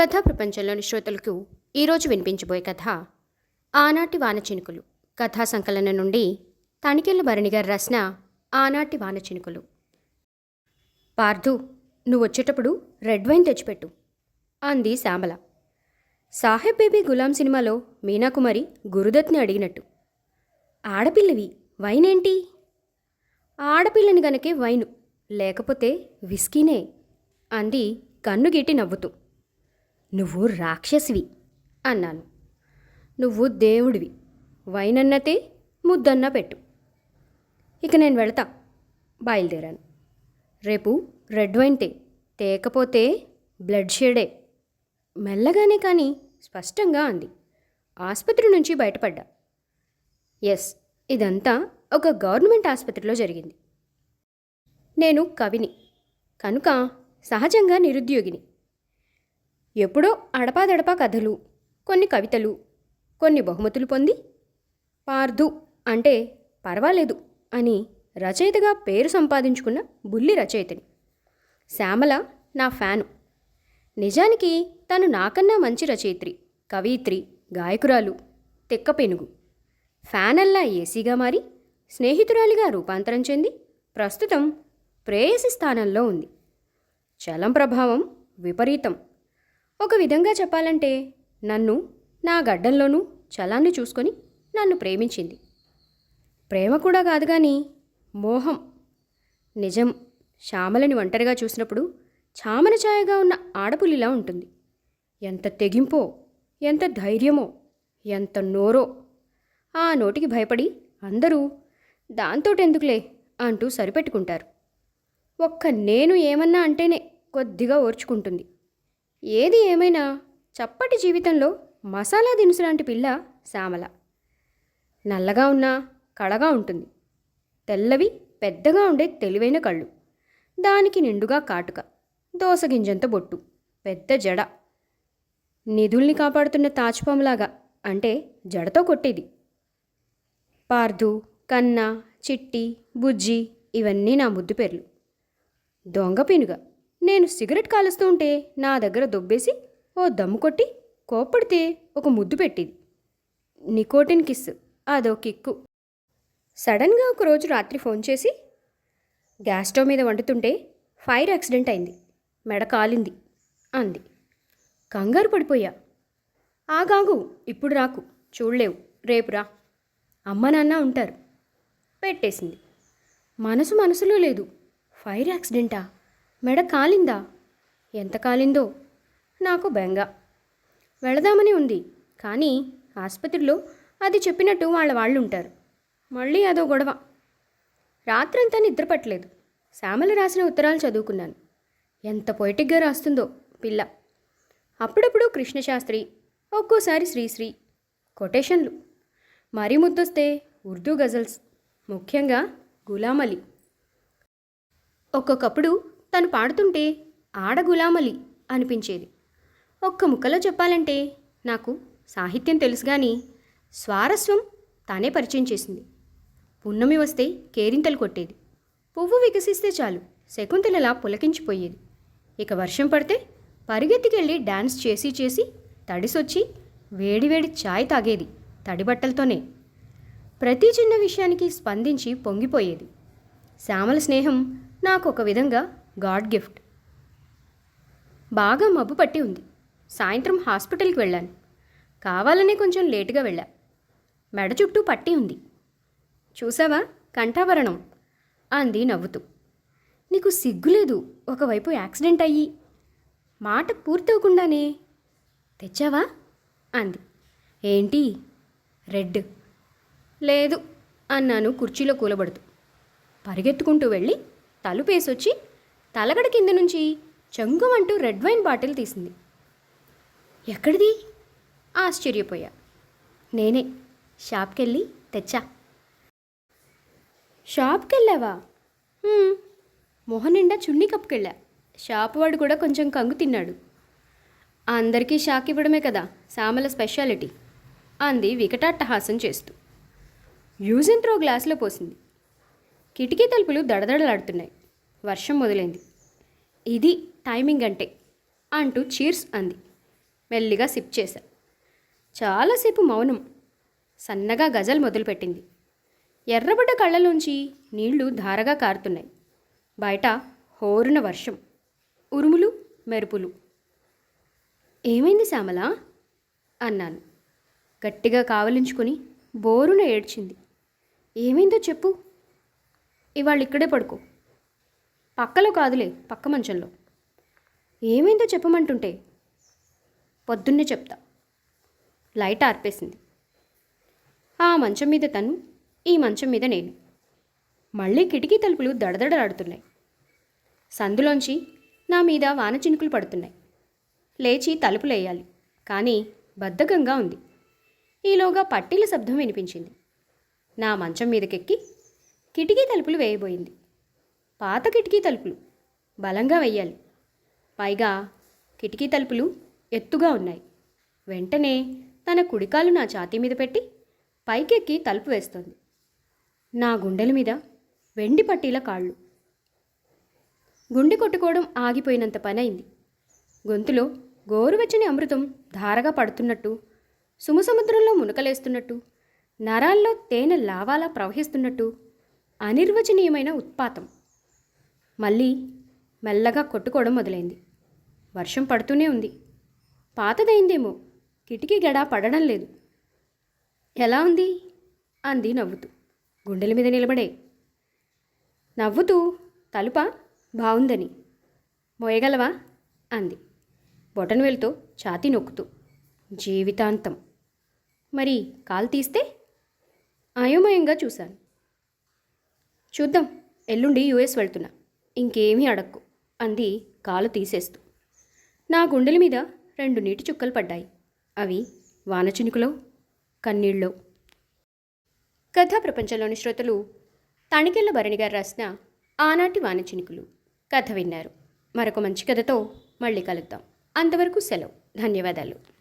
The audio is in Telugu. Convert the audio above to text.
కథా ప్రపంచంలోని శ్రోతలకు ఈరోజు వినిపించబోయే కథ ఆనాటి వానచినుకులు. కథా సంకలనం నుండి తణికెళ్ళ భరణి గారు రాసిన ఆనాటి వానచినుకులు. పార్థు నువ్వు వచ్చేటప్పుడు రెడ్ వైన్ తెచ్చిపెట్టు అంది శ్యామల. సాహెబ్ బేబీ గులాం సినిమాలో మీనాకుమారి గురుదత్ని అడిగినట్టు. ఆడపిల్లవి వైన్ ఏంటి? ఆడపిల్లని గనకే వైను లేకపోతే విస్కీనే అంది కన్నుగీటి నవ్వుతూ. నువ్వు రాక్షసివి అన్నాను. నువ్వు దేవుడివి. వైనన్నతే ముద్దన్న పెట్టు. ఇక నేను వెళతా బయలుదేరాను. రేపు రెడ్ వైన్ తే తేకపోతే బ్లడ్ షేడే. మెల్లగానే కానీ స్పష్టంగా అంది. ఆసుపత్రి నుంచి బయటపడ్డా. ఎస్ ఇదంతా ఒక గవర్నమెంట్ ఆసుపత్రిలో జరిగింది. నేను కవిని. కనుక సహజంగా నిరుద్యోగిని. ఎప్పుడో అడపాదడపా కథలు కొన్ని కవితలు కొన్ని బహుమతులు పొంది పార్దు అంటే పర్వాలేదు అని రచయితగా పేరు సంపాదించుకున్న బుల్లి రచయితని. శ్యామల నా ఫ్యాను. నిజానికి తను నాకన్నా మంచి రచయిత్రి కవయిత్రి గాయకురాలు తెక్కపెనుగు ఫ్యానల్లా ఏసీగా మారి స్నేహితురాలిగా రూపాంతరం చెంది ప్రస్తుతం ప్రేయసి స్థానంలో ఉంది. చలం ప్రభావం విపరీతం. ఒక విధంగా చెప్పాలంటే నన్ను నా గడ్డంలోనూ చలాన్ని చూసుకొని నన్ను ప్రేమించింది. ప్రేమ కూడా కాదు కానీ మోహం. నిజం శ్యామలని ఒంటరిగా చూసినప్పుడు చామన ఛాయగా ఉన్న ఆడపులిలా ఉంటుంది. ఎంత తెగింపో ఎంత ధైర్యమో ఎంత నోరో. ఆ నోటికి భయపడి అందరూ దాంతోటెందుకులే అంటూ సరిపెట్టుకుంటారు. ఒక్క నేను ఏమన్నా అంటేనే కొద్దిగా ఓర్చుకుంటుంది. ఏది ఏమైనా చప్పటి జీవితంలో మసాలా దినుసు లాంటి పిల్ల శ్యామల. నల్లగా ఉన్నా కళగా ఉంటుంది. తెల్లవి పెద్దగా ఉండే తెలివైన కళ్ళు. దానికి నిండుగా కాటుక దోసగింజంత బొట్టు పెద్ద జడ. నిధుల్ని కాపాడుతున్న తాజ్పాములాగా అంటే జడతో కొట్టేది. పార్దు కన్న చిట్టి బుజ్జి ఇవన్నీ నా ముద్దు పేర్లు. దొంగ పినుగ. నేను సిగరెట్ కాలుస్తూ ఉంటే నా దగ్గర దొబ్బేసి ఓ దమ్ము కొట్టి కోప్పడితే ఒక ముద్దు పెట్టేది. నికోటిన్ కిస్ అదో కిక్కు. సడన్గా ఒకరోజు రాత్రి ఫోన్ చేసి గ్యాస్ స్టవ్ మీద వండుతుంటే ఫైర్ యాక్సిడెంట్ అయింది మెడ కాలింది అంది. కంగారు పడిపోయా. ఆగాగు ఇప్పుడు రాకు చూడలేవు రేపు రా అమ్మ నాన్న ఉంటారు పెట్టేసింది. మనసు మనసులో లేదు ఫైర్ యాక్సిడెంటా? మెడ కాలిందా? ఎంత కాలిందో? నాకు బెంగ. వెళదామని ఉంది. కానీ ఆసుపత్రిలో అది చెప్పినట్టు వాళ్ళ వాళ్ళు ఉంటారు మళ్ళీ అదో గొడవ. రాత్రంతా నిద్రపట్టలేదు శ్యామల రాసిన ఉత్తరాలు చదువుకున్నాను. ఎంత పొయిటిక్గా రాస్తుందో పిల్ల. అప్పుడప్పుడు కృష్ణశాస్త్రి ఒక్కోసారి శ్రీశ్రీ. కొటేషన్లు. మరీ ముద్దొస్తే ఉర్దూ గజల్స్. ముఖ్యంగా గులామలి. ఒక్కొక్కప్పుడు తను పాడుతుంటే ఆడ గులామలి అనిపించేది. ఒక్క ముక్కలో చెప్పాలంటే నాకు సాహిత్యం తెలుసు కానీ స్వారస్వం తానే పరిచయం చేసింది. పున్నమి వస్తే కేరింతలు కొట్టేది. పువ్వు వికసిస్తే చాలు శకుంతలలా పులకించిపోయేది. ఇక వర్షం పడితే పరిగెత్తికెళ్ళి డాన్స్ చేసి చేసి తడిసొచ్చి వేడివేడి ఛాయ్ తాగేది తడి బట్టలతోనే ప్రతి చిన్న విషయానికి స్పందించి పొంగిపోయేది. శ్యామల స్నేహం నాకు ఒక విధంగా గాడ్ గిఫ్ట్. బాగా మబ్బు పట్టి ఉంది. సాయంత్రం హాస్పిటల్కి వెళ్ళాను. కావాలనే కొంచెం లేటుగా వెళ్ళా. మెడ చుట్టూ పట్టి ఉంది. చూసావా? కంఠాభరణం అంది నవ్వుతూ. నీకు సిగ్గులేదు? ఒకవైపు యాక్సిడెంట్ అయ్యి. మాట పూర్తవకుండానే. తెచ్చావా? అంది. ఏంటి? రెడ్. లేదు అన్నాను కుర్చీలో కూలబడుతూ. పరిగెత్తుకుంటూ వెళ్ళి తలుపేసొచ్చి తలగడ కింద నుంచి చంగుమంటూ రెడ్ వైన్ బాటిల్ తీసింది. ఎక్కడిది? ఆశ్చర్యపోయా. నేనే. షాప్కెళ్ళి తెచ్చా. షాప్కెళ్ళావా? "హ్మ్." మొహం నిండా చున్నీ కప్పుకెళ్ళా. షాప్ వాడు కూడా కొంచెం కంగు తిన్నాడు. అందరికీ షాక్ ఇవ్వడమే కదా సామల స్పెషాలిటీ అంది వికటాట్టహాసం చేస్తూ. యూజ్ అండ్ త్రో గ్లాసులో పోసింది. కిటికీ తలుపులు దడదడలాడుతున్నాయి. వర్షం మొదలైంది. ఇది టైమింగ్ అంటే అంటూ చీర్స్ అంది. మెల్లిగా సిప్ చేశా. చాలాసేపు మౌనం. సన్నగా గజల్ మొదలుపెట్టింది. ఎర్రబడ్డ కళ్ళలోంచి నీళ్ళు ధారగా కారుతున్నాయి. బయట హోరున వర్షం. ఉరుములు మెరుపులు. ఏమైంది శ్యామల? అన్నాను. గట్టిగా కావలించుకొని బోరున ఏడ్చింది. ఏమైందో చెప్పు. ఇవాళ ఇక్కడే పడుకో. పక్కలో కాదులే పక్క మంచంలో. ఏమైందో చెప్పమంటుంటే పొద్దున్నే చెప్తా. లైట్ ఆర్పేసింది. ఆ మంచం మీద తను ఈ మంచం మీద నేను. మళ్ళీ కిటికీ తలుపులు దడదడలాడుతున్నాయి. సందులోంచి నా మీద వాన చినుకులు పడుతున్నాయి. లేచి తలుపులేయాలి కానీ బద్ధకంగా ఉంది. ఈలోగా పట్టీల శబ్దం వినిపించింది. నా మంచం మీదకెక్కి కిటికీ తలుపులు వేయబోయింది. పాత కిటికీ తలుపులు. బలంగా వెయ్యాలి. పైగా కిటికీ తలుపులు ఎత్తుగా ఉన్నాయి. వెంటనే తన కుడికాలు నా ఛాతీ మీద పెట్టి పైకెక్కి తలుపు వేస్తోంది. నా గుండెల మీద వెండి పట్టీల కాళ్ళు. గుండె కొట్టుకోవడం ఆగిపోయినంత పనైంది. గొంతులో గోరువెచ్చని అమృతం ధారగా పడుతున్నట్టు సుమసముద్రంలో మునకలేస్తున్నట్టు నరాల్లో తేనె లావాలా ప్రవహిస్తున్నట్టు అనిర్వచనీయమైన ఉత్పాతం. మళ్ళీ మెల్లగా కొట్టుకోవడం మొదలైంది. వర్షం పడుతూనే ఉంది. పాతదైందేమో. కిటికీ గడ పడడం లేదు. ఎలా ఉంది? అంది నవ్వుతూ. గుండెల మీద నిలబడే. నవ్వుతూ తలుప బాగుందని మోయగలవా? అంది. బొటనవేలుతో ఛాతీ నొక్కుతూ. జీవితాంతం. మరి కాలు తీస్తే? అయోమయంగా చూశాను. చూద్దాం. ఎల్లుండి యుఎస్ వెళ్తున్నా. ఇంకేమీ అడక్కు అంది కాలు తీసేస్తూ. నా గుండెల మీద రెండు నీటి చుక్కలు పడ్డాయి. అవి వానచినుకులో కన్నీళ్ళలో కథా ప్రపంచంలోని శ్రోతలు తణికెళ్ళ భరణి గారు రాసిన ఆనాటి వానచినుకులు కథ విన్నారు. మరొక మంచి కథతో మళ్ళీ కలుద్దాం. అంతవరకు సెలవు. ధన్యవాదాలు.